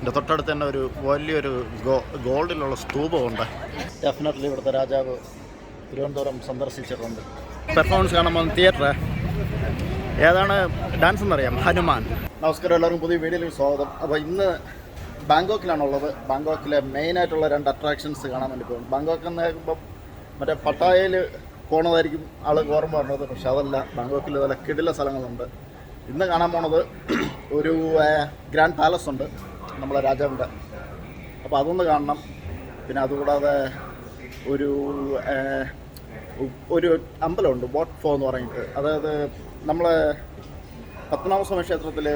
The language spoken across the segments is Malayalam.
എന്റെ തൊട്ടടുത്ത് തന്നെ ഒരു വലിയൊരു ഗോൾഡിലുള്ള സ്തൂപമുണ്ട്. ഡെഫിനറ്റ്ലി ഇവിടുത്തെ രാജാവ് തിരുവനന്തപുരം സന്ദർശിച്ചിട്ടുണ്ട്. പെർഫോമൻസ് കാണുമ്പോൾ തിയേറ്റർ ഏതാണ്? ഡാൻസ് എന്നറിയാം. ഹനുമാൻ. നമസ്കാരം എല്ലാവർക്കും പുതിയ വീഡിയോയിലേക്ക് സ്വാഗതം. അപ്പോൾ ഇന്ന് ബാങ്കോക്കിലാണ് ഉള്ളത് ബാങ്കോക്കിലെ മെയിനായിട്ടുള്ള രണ്ട് അട്രാക്ഷൻസ് കാണാൻ വേണ്ടി പോകും ബാങ്കോക്ക് എന്ന് കേൾക്കുമ്പോൾ മറ്റേ പട്ടായയിൽ പോണതായിരിക്കും ആൾ ഓർമ്മ പറഞ്ഞത് പക്ഷെ അതല്ല ബാങ്കോക്കിൽ നല്ല കിടില സ്ഥലങ്ങളുണ്ട്. ഇന്ന് കാണാൻ പോണത് ഒരു ഗ്രാൻഡ് പാലസ് ഉണ്ട്. നമ്മളെ രാജാവിന്റെ. അപ്പോൾ അതൊന്ന് കാണണം. പിന്നെ അതുകൂടാതെ ഒരു ഒരു അമ്പലമുണ്ട് ബോട്ട് ഫോ എന്ന് പറഞ്ഞിട്ട്. അതായത് നമ്മളെ പത്മനാഭസ്വാമി ക്ഷേത്രത്തിൽ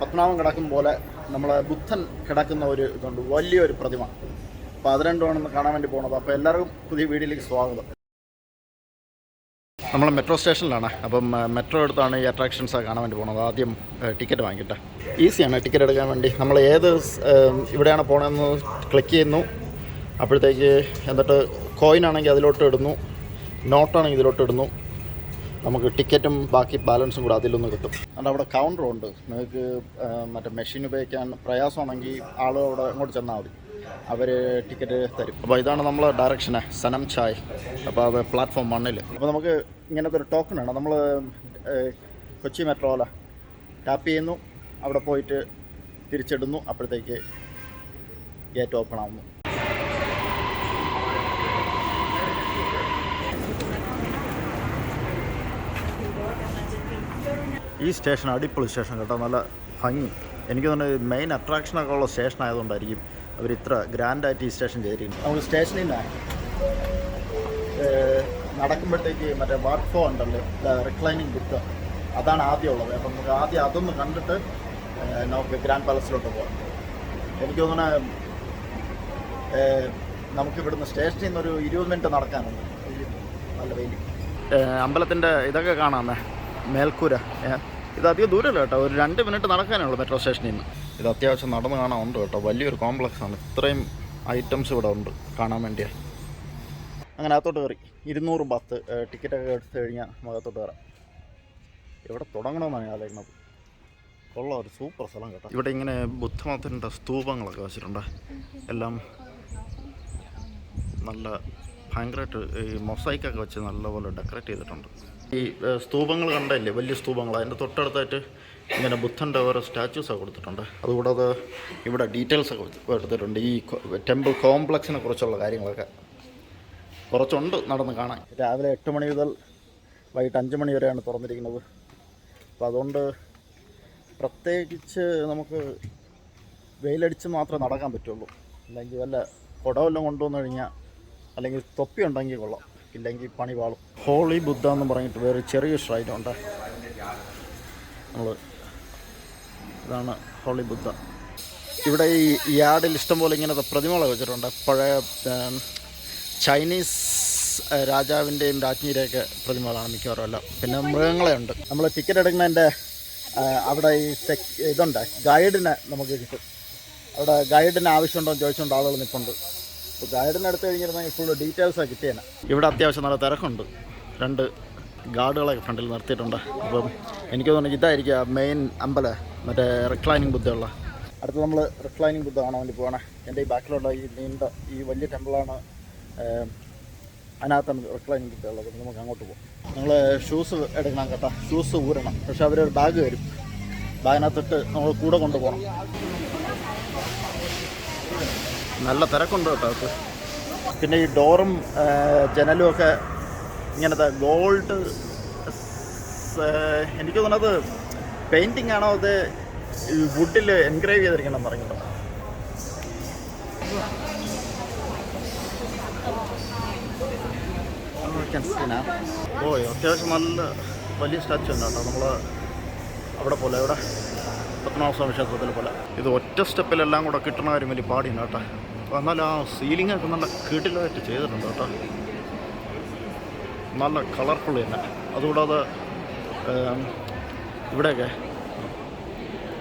പത്മനാഭം കിടക്കുന്ന പോലെ നമ്മളെ ബുദ്ധൻ കിടക്കുന്ന ഒരു ഇതുണ്ട്. വലിയൊരു പ്രതിമ. അപ്പോൾ അത് രണ്ടുമാണെന്ന് കാണാൻ വേണ്ടി പോകണത് അപ്പോൾ എല്ലാവർക്കും പുതിയ വീഡിയോയിലേക്ക് സ്വാഗതം. നമ്മൾ മെട്രോ സ്റ്റേഷനിലാണ്. അപ്പം മെട്രോ എടുത്താണ് ഈ അട്രാക്ഷൻസ് കാണാൻ വേണ്ടി പോകുന്നത് ആദ്യം ടിക്കറ്റ് വാങ്ങിക്കട്ടെ ഈസിയാണ് ടിക്കറ്റ് എടുക്കാൻ വേണ്ടി. നമ്മൾ ഏത് ഇവിടെയാണ് പോകണമെന്ന് ക്ലിക്ക് ചെയ്യുന്നു. അപ്പോഴത്തേക്ക് എന്നിട്ട് കോയിൻ ആണെങ്കിൽ അതിലോട്ട് ഇടുന്നു. നോട്ടാണെങ്കിൽ ഇതിലോട്ട് ഇടുന്നു. നമുക്ക് ടിക്കറ്റും ബാക്കി ബാലൻസും കൂടെ അതിലൊന്നും കിട്ടും. അതുകൊണ്ട് അവിടെ കൗണ്ടറുണ്ട് നിങ്ങൾക്ക് മറ്റേ മെഷീൻ ഉപയോഗിക്കാൻ പ്രയാസമാണെങ്കിൽ ആൾ അവിടെ അങ്ങോട്ട് ചെന്നാൽ മതി. അവർ ടിക്കറ്റ് തരും. അപ്പോൾ ഇതാണ് നമ്മൾ ഡയറക്ഷന് സനം ചായ്. അപ്പോൾ അത് പ്ലാറ്റ്ഫോം വണ്ണിൽ അപ്പോൾ നമുക്ക് ഇങ്ങനത്തെ ഒരു ടോക്കൺ ആണ്. നമ്മൾ കൊച്ചി മെട്രോല. ടാപ്പ് ചെയ്യുന്നു അവിടെ പോയിട്ട് തിരിച്ചിടുന്നു അപ്പോഴത്തേക്ക് ഗേറ്റ് ഓപ്പൺ ആവുന്നു. ഈ സ്റ്റേഷൻ അടിപൊളി സ്റ്റേഷൻ കേട്ടോ. നല്ല ഭംഗി. എനിക്ക് തോന്നുന്നത് മെയിൻ അട്രാക്ഷനൊക്കെ ഉള്ള സ്റ്റേഷൻ ആയതുകൊണ്ടായിരിക്കും. അവർ ഇത്ര ഗ്രാൻഡായിട്ട് ഈ സ്റ്റേഷൻ ചെയ്തിരിക്കുന്നത് നമ്മൾ സ്റ്റേഷനിൽ നിന്ന് നടക്കുമ്പോഴത്തേക്ക് മറ്റേ വർക്ക് ഫോ ഉണ്ടല്ലോ റിക്ലൈനിങ് ബുക്ക് അതാണ് ആദ്യം ഉള്ളത്. അപ്പം നമുക്ക് ആദ്യം അതൊന്ന് കണ്ടിട്ട് നമുക്ക് ഗ്രാൻഡ് പാലസിലോട്ട് പോകാം എനിക്ക് തോന്നുന്ന നമുക്ക് ഇവിടുന്ന് സ്റ്റേഷനിൽ നിന്ന് ഒരു ഇരുപത് മിനിറ്റ് നടക്കാനുണ്ട്. നല്ല വെയിൽ അമ്പലത്തിന്റെ ഇതൊക്കെ കാണാമേ മേൽക്കൂര. ഇത് അധികം ദൂരമല്ല കേട്ടോ. ഒരു രണ്ട് മിനിറ്റ് നടക്കാനുള്ളൂ മെട്രോ സ്റ്റേഷനിൽ നിന്ന്. ഇത് അത്യാവശ്യം നടന്ന് കാണാനുണ്ട് കേട്ടോ. വലിയൊരു കോംപ്ലക്സ് ആണ്. ഇത്രയും ഐറ്റംസ് ഇവിടെ ഉണ്ട് കാണാൻ വേണ്ടിയാണ് അങ്ങനെ അകത്തോട്ട് കയറി. ഇരുന്നൂറ് പത്ത് ടിക്കറ്റൊക്കെ എടുത്തു കഴിഞ്ഞാൽ നമുക്ക് അകത്തോട്ട് കയറാം. ഇവിടെ തുടങ്ങണമെന്നാണ് ഞാൻ ആലോചിക്കുന്നത്. കൊള്ളാം ഒരു സൂപ്പർ സ്ഥലം കേട്ടോ. ഇവിടെ ഇങ്ങനെ ബുദ്ധമതത്തിന്റെ സ്തൂപങ്ങളൊക്കെ വെച്ചിട്ടുണ്ട്. എല്ലാം നല്ല ഭയങ്കരമായിട്ട് ഈ മൊസൈക്കൊക്കെ വെച്ച് നല്ലപോലെ ഡെക്കറേറ്റ് ചെയ്തിട്ടുണ്ട്. ഈ സ്തൂപങ്ങൾ കണ്ടല്ലേ? വലിയ സ്തൂപങ്ങൾ. അതിന്റെ തൊട്ടടുത്തായിട്ട് ഇങ്ങനെ ബുദ്ധന്റെ ഓരോ സ്റ്റാച്യൂസൊക്കെ കൊടുത്തിട്ടുണ്ട്. അതുകൂടാതെ ഇവിടെ ഡീറ്റെയിൽസ് ഒക്കെ എടുത്തിട്ടുണ്ട് ഈ ടെമ്പിൾ കോംപ്ലക്സിനെ കുറിച്ചുള്ള കാര്യങ്ങളൊക്കെ കുറച്ചുണ്ട് നടന്ന് കാണാൻ. രാവിലെ എട്ട് മണി മുതൽ വൈകിട്ട് അഞ്ച് മണി വരെയാണ് തുറന്നിരിക്കുന്നത്. അപ്പോൾ അതുകൊണ്ട് പ്രത്യേകിച്ച് നമുക്ക് വെയിലടിച്ച് മാത്രമേ നടക്കാൻ പറ്റുള്ളൂ. അല്ലെങ്കിൽ വല്ല കുടവെല്ലാം കൊണ്ടുവന്നു കഴിഞ്ഞാൽ അല്ലെങ്കിൽ തൊപ്പി ഉണ്ടെങ്കിൽ കൊള്ളാം. ഇല്ലെങ്കിൽ പണി പാളും. ഹോളി ബുദ്ധ എന്ന് പറഞ്ഞിട്ട് വേറെ ചെറിയ ഷ്രൈനുണ്ട് നമ്മൾ ഇതാണ് ഹോളി ബുദ്ധ. ഇവിടെ ഈ യാർഡിൽ ഇഷ്ടംപോലെ ഇങ്ങനത്തെ പ്രതിമകളെ വെച്ചിട്ടുണ്ട്. പഴയ ചൈനീസ് രാജാവിന്റെയും രാജ്ഞിയുടെയൊക്കെ പ്രതിമകളാണ് മിക്കവാറും എല്ലാം. പിന്നെ മൃഗങ്ങളെ ഉണ്ട് നമ്മൾ ടിക്കറ്റ് എടുക്കുന്നതിന്റെ അവിടെ ഈ സെക് ഇതുണ്ട്. ഗൈഡിനെ നമുക്ക് കിട്ടും. അവിടെ ഗൈഡിന് ആവശ്യമുണ്ടോ എന്ന് ചോദിച്ചുകൊണ്ട് ആളുകൾ നിൽപ്പുണ്ട്. അപ്പോൾ ഗൈഡിന് അടുത്ത് കഴിഞ്ഞിരുന്നെങ്കിൽ ഫുൾ ഡീറ്റെയിൽസ് കിട്ടിയേനെ. ഇവിടെ അത്യാവശ്യം നല്ല തിരക്കുണ്ട്. രണ്ട് ഗാർഡുകളൊക്കെ ഫ്രണ്ടിൽ നിർത്തിയിട്ടുണ്ട്. അപ്പം എനിക്ക് തോന്നുന്നു ഇതായിരിക്കും മെയിൻ അമ്പല മറ്റേ റിക്ലൈനിങ് ബുദ്ധമുള്ള അടുത്ത് നമ്മൾ റിക്ലൈനിങ് ബുദ്ധ കാണാൻ വേണ്ടി പോവാണ് എന്റെ ഈ ബാക്കിലുള്ള ഈ നീണ്ട ഈ വലിയ ടെമ്പിളാണ് അതിനകത്ത് അതിനകത്താണ് റിക്ലൈനിങ് ബുദ്ധ ഉള്ളത് നമുക്ക് അങ്ങോട്ട് പോകാം നിങ്ങൾ ഷൂസ് എടുക്കണം കേട്ടോ. ഷൂസ് ഊരണം. പക്ഷെ അവരൊരു ബാഗ് വരും ബാഗിനകത്തിട്ട് നമ്മൾ കൂടെ കൊണ്ടുപോകണം. നല്ല തിരക്കുണ്ട് കേട്ടോ അത്. പിന്നെ ഈ ഡോറും ജനലും ഒക്കെ ഇങ്ങനത്തെ ഗോൾഡ് എനിക്ക് തോന്നുന്നത് പെയിന്റിംഗ് ആണോ അത് വുഡിൽ എൻഗ്രേവ് ചെയ്തിരിക്കണം പറഞ്ഞിട്ടോ. ഓ അത്യാവശ്യം നല്ല വലിയ സ്റ്റാച്ചു ഉണ്ട് കേട്ടോ. നമ്മൾ അവിടെ പോലെ അവിടെ പത്മനാഭസ്വാമി ക്ഷേത്രത്തിൽ പോലെ. ഇത് ഒറ്റ സ്റ്റെപ്പിലെല്ലാം കൂടെ കിട്ടണ കാര്യം വലിയ പാടിയുണ്ട് കേട്ടോ. എന്നാൽ ആ സീലിംഗ് ഒക്കെ നല്ല കീട്ടിലായിട്ട് ചെയ്തിട്ടുണ്ട് കേട്ടോ. നല്ല കളർഫുൾ തന്നെ. അതുകൂടാതെ ഇവിടെയൊക്കെ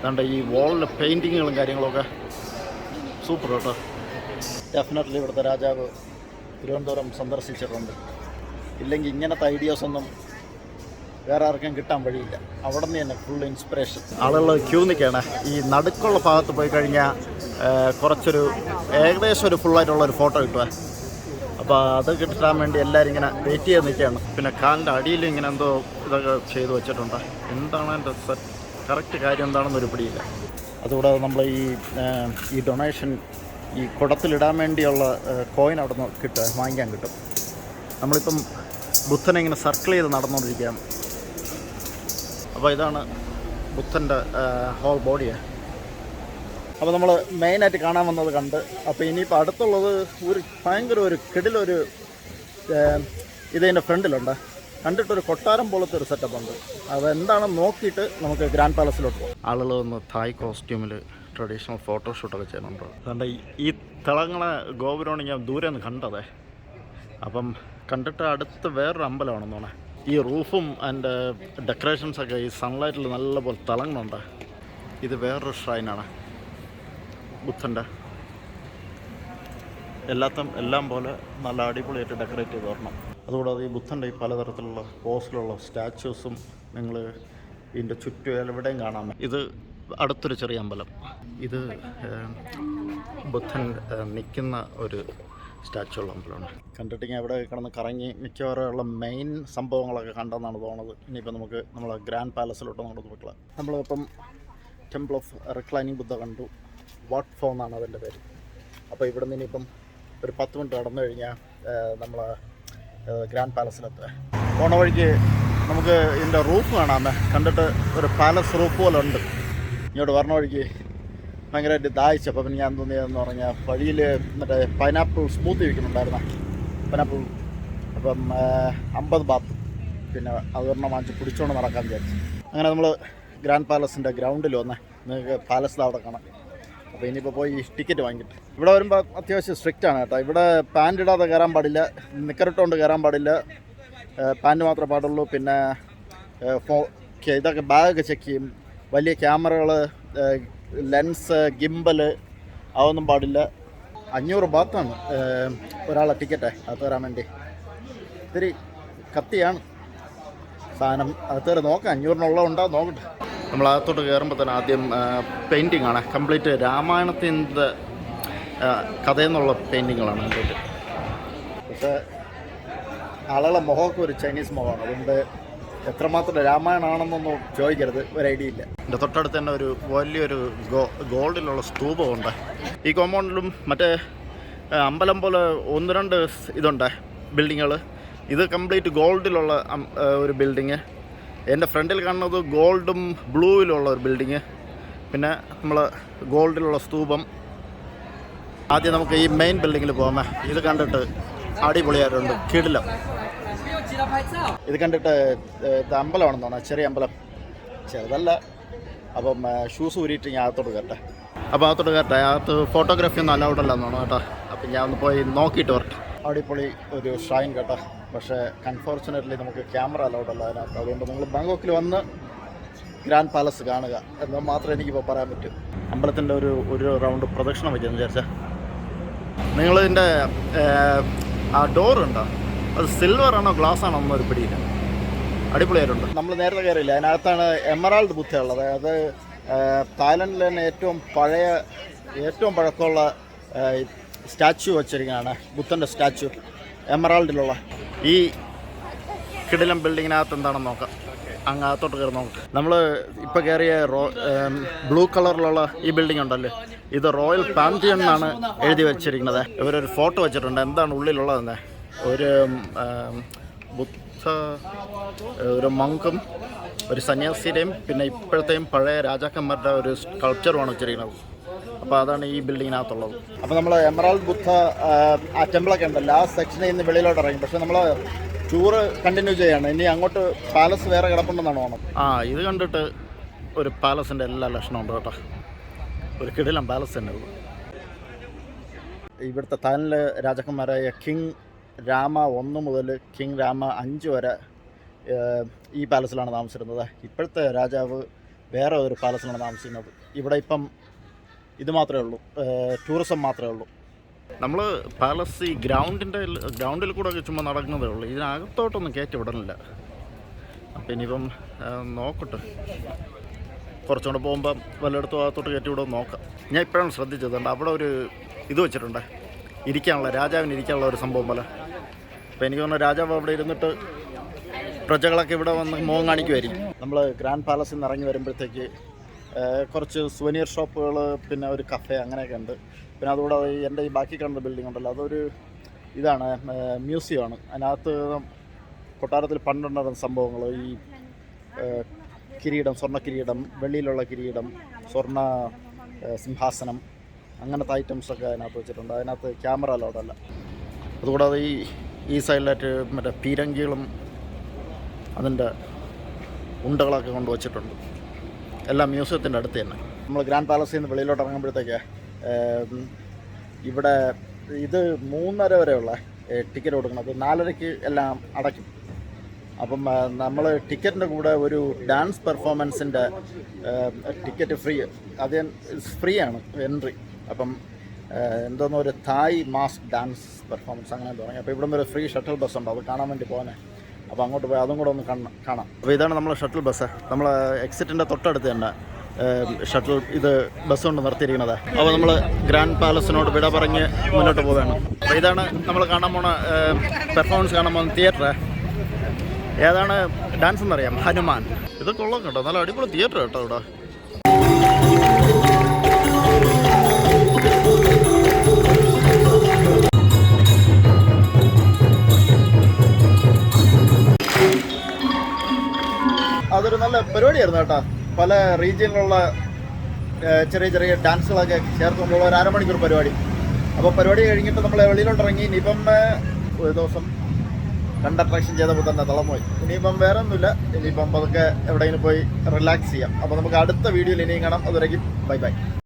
വേണ്ട ഈ വാളിലെ പെയിന്റിങ്ങുകളും കാര്യങ്ങളൊക്കെ സൂപ്പർ കേട്ടോ. ഡെഫിനറ്റ്ലി ഇവിടുത്തെ രാജാവ് തിരുവനന്തപുരം സന്ദർശിച്ചിട്ടുണ്ട്. ഇല്ലെങ്കിൽ ഇങ്ങനത്തെ ഐഡിയാസ് ഒന്നും വേറെ ആർക്കും കിട്ടാൻ വഴിയില്ല. അവിടെ നിന്ന് തന്നെ ഫുൾ ഇൻസ്പിറേഷൻ ആളുകൾ ക്യൂ നിൽക്കുകയാണ് ഈ നടുക്കുള്ള ഭാഗത്ത് പോയി കഴിഞ്ഞാൽ കുറച്ചൊരു ഏകദേശം ഒരു ഫുള്ളായിട്ടുള്ള ഒരു ഫോട്ടോ കിട്ടുക അപ്പോൾ അത് കിട്ടാൻ വേണ്ടി എല്ലാവരും ഇങ്ങനെ വെയിറ്റ് ചെയ്ത് നിൽക്കുകയാണ് പിന്നെ കാലിന്റെ അടിയിൽ ഇങ്ങനെ എന്തോ ഇതൊക്കെ ചെയ്ത് വെച്ചിട്ടുണ്ട്. എന്താണ് എന്റെ കറക്റ്റ് കാര്യം എന്താണെന്നൊരു പിടിയില്ല. അതുകൂടാതെ നമ്മൾ ഈ ഈ ഡൊണേഷൻ ഈ കുടത്തിലിടാൻ വേണ്ടിയുള്ള കോയിൻ അവിടെ നിന്ന് കിട്ടുക വാങ്ങിക്കാൻ കിട്ടും. നമ്മളിപ്പം ബുദ്ധനെ ഇങ്ങനെ സർക്കിൾ ചെയ്ത് നടന്നുകൊണ്ടിരിക്കുകയാണ് അപ്പോൾ ഇതാണ് ബുദ്ധന്റെ ഹോൾ ബോഡിയെ അപ്പോൾ നമ്മൾ മെയിനായിട്ട് കാണാൻ വന്നത് കണ്ട് അപ്പോൾ ഇനിയിപ്പോൾ അടുത്തുള്ളത് ഒരു ഭയങ്കര ഒരു കിടിലൊരു ഇതിന്റെ ഫ്രണ്ടിലുണ്ട്. കണ്ടിട്ടൊരു കൊട്ടാരം പോലത്തെ ഒരു സെറ്റപ്പ് ഉണ്ട്. അതെന്താണെന്ന് നോക്കിയിട്ട് നമുക്ക് ഗ്രാൻഡ് പാലസിലോട്ട് പോകും. ആളുകൾ വന്ന് തായ് കോസ്റ്റ്യൂമിൽ ട്രഡീഷണൽ ഫോട്ടോഷൂട്ടൊക്കെ ചെയ്യുന്നുണ്ട്. അതുകൊണ്ട് ഈ- തിളങ്ങളെ ഗോപുരമാണ് ഞാൻ ദൂരെ നിന്ന് കണ്ടതേ. അപ്പം കണ്ടിട്ട് അടുത്ത് വേറൊരു അമ്പലമാണെന്ന് തോന്നേ ഈ റൂഫും ആൻഡ് ഡെക്കറേഷൻസൊക്കെ ഈ സൺലൈറ്റിൽ നല്ലപോലെ തിളങ്ങുന്നുണ്ട് ഇത് വേറൊരു ഷ്രൈനാണ് ബുദ്ധന്റെ. എല്ലാത്തും എല്ലാം പോലെ നല്ല അടിപൊളിയായിട്ട് ഡെക്കറേറ്റ് ചെയ്ത് വരണം. അതുകൂടാതെ ഈ ബുദ്ധന്റെ ഈ പലതരത്തിലുള്ള പോസിലുള്ള സ്റ്റാച്യൂസും നിങ്ങൾ ഇതിന്റെ ചുറ്റും എവിടെയും കാണാൻ ഇത് അടുത്തൊരു ചെറിയ അമ്പലം. ഇത് ബുദ്ധൻ നിൽക്കുന്ന ഒരു സ്റ്റാച്ചു ഉള്ള അമ്പലമാണ് കണ്ടിട്ട് ഞാൻ ഇവിടെ കിടന്ന് കറങ്ങി മിക്കവാറും ഉള്ള മെയിൻ സംഭവങ്ങളൊക്കെ കണ്ടെന്നാണ് തോന്നുന്നത്. ഇനിയിപ്പോൾ നമുക്ക് നമ്മളെ ഗ്രാൻഡ് പാലസിലോട്ട് നടന്നു നോക്കാം നമ്മളിപ്പം ടെമ്പിൾ ഓഫ് റിക്ലൈനിങ് ബുദ്ധ കണ്ടു. വാട്ട് ഫോ എന്നാണ് അതിന്റെ പേര്. അപ്പോൾ ഇവിടെ നിന്ന് ഇനിയിപ്പം ഒരു പത്ത് മിനിറ്റ് നടന്നു കഴിഞ്ഞാൽ നമ്മൾ ഗ്രാൻഡ് പാലസിലെത്തുക പോണ വഴിക്ക് നമുക്ക് ഇതിന്റെ റൂഫ് കാണാമേ കണ്ടിട്ട് ഒരു പാലസ് റൂഫ് പോലെ ഉണ്ട്. ഇങ്ങോട്ട് വരണ വഴിക്ക് ഭയങ്കരമായിട്ട് അപ്പം പിന്നെ ഞാൻ തോന്നിയതെന്ന് പറഞ്ഞാൽ വഴിയിൽ മറ്റേ പൈനാപ്പിൾ സ്മൂത്ത് വിൽക്കുന്നുണ്ടായിരുന്ന. പൈനാപ്പിൾ അപ്പം അമ്പത് ബാത്ത് പിന്നെ അതൊരെണ്ണം വാങ്ങിച്ച് പിടിച്ചുകൊണ്ട് നടക്കാൻ വിചാരിച്ചു. അങ്ങനെ നമ്മൾ ഗ്രാൻഡ് പാലസിന്റെ ഗ്രൗണ്ടിൽ വന്നേ. നിങ്ങൾക്ക് പാലസിൽ അവിടെ കാണാം. അപ്പോൾ ഇനിയിപ്പോൾ പോയി ടിക്കറ്റ് വാങ്ങിയിട്ട് ഇവിടെ വരുമ്പോൾ അത്യാവശ്യം സ്ട്രിക്റ്റ് ആണ് കേട്ടോ. ഇവിടെ പാന്റ് ഇടാതെ കയറാൻ പാടില്ല. നിക്കറിട്ടുകൊണ്ട് കയറാൻ പാടില്ല. പാന്റ് മാത്രമേ പാടുള്ളൂ. പിന്നെ ഫോ ഇതൊക്കെ ബാഗൊക്കെ ചെക്ക് ചെയ്യും. വലിയ ക്യാമറകൾ ലെൻസ് ഗിംബൽ അതൊന്നും പാടില്ല. അഞ്ഞൂറ് ബാത്താണ്. ഒരാളെ ടിക്കറ്റ് അത് തരാൻ വേണ്ടി. ഇത്തിരി കത്തിയാണ് സാധനം. കയറി നോക്കാം അഞ്ഞൂറിനുള്ള ഉണ്ടോ നോക്കട്ടെ. നമ്മൾ അകത്തോട്ട് കയറുമ്പോൾ തന്നെ ആദ്യം പെയിന്റിംഗ് ആണ്. കംപ്ലീറ്റ് രാമായണത്തിന്റെ കഥയെന്നുള്ള പെയിന്റിങ്ങുകളാണ് കംപ്ലീറ്റ്. പക്ഷേ ആളുകളെ മുഖമൊക്കെ ഒരു ചൈനീസ് മുഖമാണ്. അതുകൊണ്ട് എത്രമാത്രം രാമായണമാണെന്നൊന്നും ചോദിക്കരുത്. ഒരു ഐഡിയ ഇല്ല. എന്റെ തൊട്ടടുത്ത് തന്നെ ഒരു വലിയൊരു ഗോ ഗോൾഡിലുള്ള സ്തൂപമുണ്ട് ഈ കോമ്പൗണ്ടിലും മറ്റേ അമ്പലം പോലെ ഒന്ന് രണ്ട് ഇതുണ്ട് ബിൽഡിങ്ങുകൾ ഇത് കംപ്ലീറ്റ് ഗോൾഡിലുള്ള ഒരു ബിൽഡിങ്. എന്റെ ഫ്രണ്ടിൽ കാണുന്നത് ഗോൾഡും ബ്ലൂവിലുള്ള ഒരു ബിൽഡിങ്. പിന്നെ നമ്മൾ ഗോൾഡിലുള്ള സ്തൂപം. ആദ്യം നമുക്ക് ഈ മെയിൻ ബിൽഡിങ്ങിൽ പോകാമേ ഇത് കണ്ടിട്ട് അടിപൊളിയായിട്ടുണ്ട്. കിടിലം. ഇത് കണ്ടിട്ട് ഇത് അമ്പലമാണെന്ന് തോന്നുന്നു. ചെറിയ അമ്പലം. ചെറുതല്ല. അപ്പം ഷൂസ് ഊരിയിട്ട് ഞാൻ അകത്തോട്ട് കയറട്ടെ. അപ്പോൾ അകത്തോട്ട് കയറട്ടെ. അകത്ത് ഫോട്ടോഗ്രാഫി ഒന്നും അലൗഡ് അല്ലെന്ന് തോന്നുന്നു കേട്ടോ. അപ്പം ഞാൻ ഒന്ന് പോയി നോക്കിയിട്ട് വരട്ടെ. അടിപൊളി ഒരു ഷൈൻ കേട്ടോ. പക്ഷേ അൺഫോർച്ചുനേറ്റ്ലി നമുക്ക് ക്യാമറ അലൗഡ് അല്ല അതിനകത്ത്. അതുകൊണ്ട് നിങ്ങൾ ബാങ്കോക്കിൽ വന്ന് ഗ്രാൻഡ് പാലസ് കാണുക. എന്ന് മാത്രമേ എനിക്കിപ്പോൾ പറയാൻ പറ്റൂ. അമ്പലത്തിന്റെ ഒരു ഒരു റൗണ്ട് പ്രദക്ഷിണം വെച്ചെന്ന് വിചാരിച്ചാൽ നിങ്ങളിതിന്റെ ആ ഡോറുണ്ടോ അത് സിൽവർ ആണോ ഗ്ലാസ് ആണോ എന്നൊരു പിടിയില്ല. അടിപൊളിയായിട്ടുണ്ട്. നമ്മൾ നേരത്തെ കയറിയില്ല അതിനകത്താണ് എമറാൾഡ് ബുദ്ധ ഉള്ളത് അത് തായ്ലൻഡിൽ തന്നെ ഏറ്റവും പഴയ ഏറ്റവും പഴക്കമുള്ള സ്റ്റാച്ചു വച്ചിരിക്കുകയാണ് ബുദ്ധന്റെ സ്റ്റാച്ചു എമറാൾഡിലുള്ള ഈ കിടിലം ബിൽഡിങ്ങിനകത്ത് എന്താണെന്ന് നോക്കാം. അങ്ങ് അകത്തോട്ട് കയറി നോക്ക്. നമ്മൾ ഇപ്പോൾ കയറിയ റോ ബ്ലൂ കളറിലുള്ള ഈ ബിൽഡിംഗ് ഉണ്ടല്ലോ? ഇത് റോയൽ പാന്തിയൺ എന്നാണ് എഴുതി വെച്ചിരിക്കുന്നത്. ഇവരൊരു ഫോട്ടോ വെച്ചിട്ടുണ്ട്. എന്താണ് ഉള്ളിലുള്ളതെന്ന്? ഒരു ബുദ്ധ ഒരു മങ്കും ഒരു സന്യാസിയുടെയും പിന്നെ ഇപ്പോഴത്തെയും പഴയ രാജാക്കന്മാരുടെ ഒരു സ്കൾപ്ചറുമാണ് വെച്ചിരിക്കുന്നത്. അപ്പോൾ അതാണ് ഈ ബിൽഡിങ്ങിനകത്തുള്ളത് അപ്പോൾ നമ്മൾ എമറാൾഡ് ബുദ്ധ ആ, ടെമ്പിളൊക്കെ ഉണ്ടല്ലോ. ആ സെക്ഷനിൽ നിന്ന് വെളിയിലോട്ട് ഇറങ്ങി. പക്ഷേ നമ്മൾ ടൂറ് കണ്ടിന്യൂ ചെയ്യാണ്. ഇനി അങ്ങോട്ട് പാലസ് വേറെ കിടപ്പുണ്ടെന്നാണ് ഓണം ആ ഇത് കണ്ടിട്ട് ഒരു പാലസിന്റെ എല്ലാ ലക്ഷണവും ഉണ്ട് കേട്ടോ. ഒരു കിടിലം പാലസ് തന്നെ ഇവിടുത്തെ താനിലെ രാജാക്കന്മാരായ കിങ് രാമ ഒന്ന് മുതൽ കിങ് രാമ അഞ്ച് വരെ ഈ പാലസിലാണ് താമസിച്ചിരുന്നത്. ഇപ്പോഴത്തെ രാജാവ് വേറെ ഒരു പാലസിലാണ് താമസിക്കുന്നത്. ഇവിടെ ഇപ്പം ഇത് മാത്രമേ ഉള്ളൂ ടൂറിസം മാത്രമേ ഉള്ളൂ. നമ്മൾ പാലസ് ഈ ഗ്രൗണ്ടിന്റെ ഗ്രൗണ്ടിൽ കൂടെ ചുമ്മാ നടക്കുന്നതേ ഉള്ളൂ. ഇതിനകത്തോട്ടൊന്നും കയറ്റി വിടണില്ല. അപ്പം ഇനിയിപ്പം നോക്കട്ടെ. കുറച്ചുകൂടെ പോകുമ്പം വല്ലയിടത്തും അകത്തോട്ട് കയറ്റി വിടും നോക്കാം. ഞാൻ ഇപ്പോഴാണ് ശ്രദ്ധിച്ചത്. അവിടെ ഒരു ഇത് വെച്ചിട്ടുണ്ട്. ഇരിക്കാനുള്ള രാജാവിന് ഇരിക്കാനുള്ള ഒരു സംഭവം പോലെ. അപ്പോൾ എനിക്ക് തോന്നുന്നു രാജാവ് അവിടെ ഇരുന്നിട്ട് പ്രജകളൊക്കെ ഇവിടെ വന്ന് മോഹം കാണിക്കുമായിരിക്കും നമ്മൾ ഗ്രാൻഡ് പാലസിൽ നിന്ന് ഇറങ്ങി വരുമ്പോഴത്തേക്ക് കുറച്ച് സുവനീർ ഷോപ്പുകൾ പിന്നെ ഒരു കഫേ അങ്ങനെയൊക്കെ ഉണ്ട്. പിന്നെ അതുകൂടെ എന്റെ ഈ ബാക്കി കാണുന്ന ബിൽഡിംഗ് ഉണ്ടല്ലോ അതൊരു ഇതാണ് മ്യൂസിയമാണ് അതിനകത്ത് കൊട്ടാരത്തിൽ പണ്ടുണ്ടായിരുന്ന സംഭവങ്ങൾ ഈ കിരീടം സ്വർണ കിരീടം വെള്ളിയിലുള്ള കിരീടം സ്വർണ സിംഹാസനം അങ്ങനത്തെ ഐറ്റംസൊക്കെ അതിനകത്ത് വെച്ചിട്ടുണ്ട്. അതിനകത്ത് ക്യാമറ അലോഡല്ല അതുകൂടാതെ ഈ ഈ സൈഡിലായിട്ട് മറ്റേ പീരങ്കികളും അതിന്റെ ഉണ്ടകളൊക്കെ കൊണ്ട് വച്ചിട്ടുണ്ട് എല്ലാം മ്യൂസിയത്തിന്റെ അടുത്ത് തന്നെ. നമ്മൾ ഗ്രാൻഡ് പാലസിൽ നിന്ന് വെളിയിലോട്ട് ഇറങ്ങുമ്പോഴത്തേക്ക് ഇവിടെ ഇത് മൂന്നര വരെയുള്ള ടിക്കറ്റ് കൊടുക്കുന്നത് നാലരയ്ക്ക് എല്ലാം അടയ്ക്കും. അപ്പം നമ്മൾ ടിക്കറ്റിന്റെ കൂടെ ഒരു ഡാൻസ് പെർഫോമൻസിന്റെ ടിക്കറ്റ് ഫ്രീ. അത് ഫ്രീ ആണ് എൻട്രി. അപ്പം എന്തോന്ന് ഒരു തായ് മാസ് ഡാൻസ് പെർഫോമൻസ് അങ്ങനെ തുടങ്ങി അപ്പോൾ ഇവിടെ വരെ ഫ്രീ ഷട്ടിൽ ബസ് ഉണ്ട്. അത് കാണാൻ വേണ്ടി പോകാനേ അപ്പോൾ അങ്ങോട്ട് പോയി അതും കൂടെ ഒന്ന് കാണാം അപ്പോൾ ഇതാണ് നമ്മളെ ഷട്ടിൽ ബസ് നമ്മൾ എക്സിറ്റിന്റെ തൊട്ടടുത്ത് തന്നെ ഷട്ടിൽ ഇത് ബസ് കൊണ്ട് നിർത്തിയിരിക്കുന്നത്. അപ്പോൾ നമ്മൾ ഗ്രാൻഡ് പാലസിനോട് വിട പറഞ്ഞ് മുന്നോട്ട് പോവുകയാണ്. അപ്പോൾ ഇതാണ് നമ്മൾ കാണാൻ പോണ പെർഫോമൻസ് കാണാൻ പോകുന്ന തിയേറ്റർ ഏതാണ് ഡാൻസ് എന്നറിയാം? ഹനുമാൻ. ഇത് കൊള്ളാം കേട്ടോ. നല്ല അടിപൊളി തിയേറ്റർ കേട്ടോ ഇവിടെ. അതൊരു നല്ല പരിപാടിയായിരുന്നു കേട്ടോ. പല റീജിയനിലുള്ള ചെറിയ ചെറിയ ഡാൻസുകളൊക്കെ ചേർത്തുകൊണ്ടുള്ള ഒരു അരമണിക്കൂർ പരിപാടി. അപ്പോൾ പരിപാടി കഴിഞ്ഞിട്ട് നമ്മൾ വെളിയിലോട്ട് ഇറങ്ങി ഇനിയിപ്പം ഒരു ദിവസം രണ്ട് അട്രാക്ഷൻ ചെയ്തപ്പോൾ തന്നെ തളർന്നുപോയി. ഇനിയിപ്പം വേറെ ഒന്നുമില്ല ഇനിയിപ്പം അതൊക്കെ എവിടെയെങ്കിലും പോയി റിലാക്സ് ചെയ്യാം. അപ്പോൾ നമുക്ക് അടുത്ത വീഡിയോയിൽ ഇനിയും കാണാം. അതുവരേക്കും ബൈ ബൈ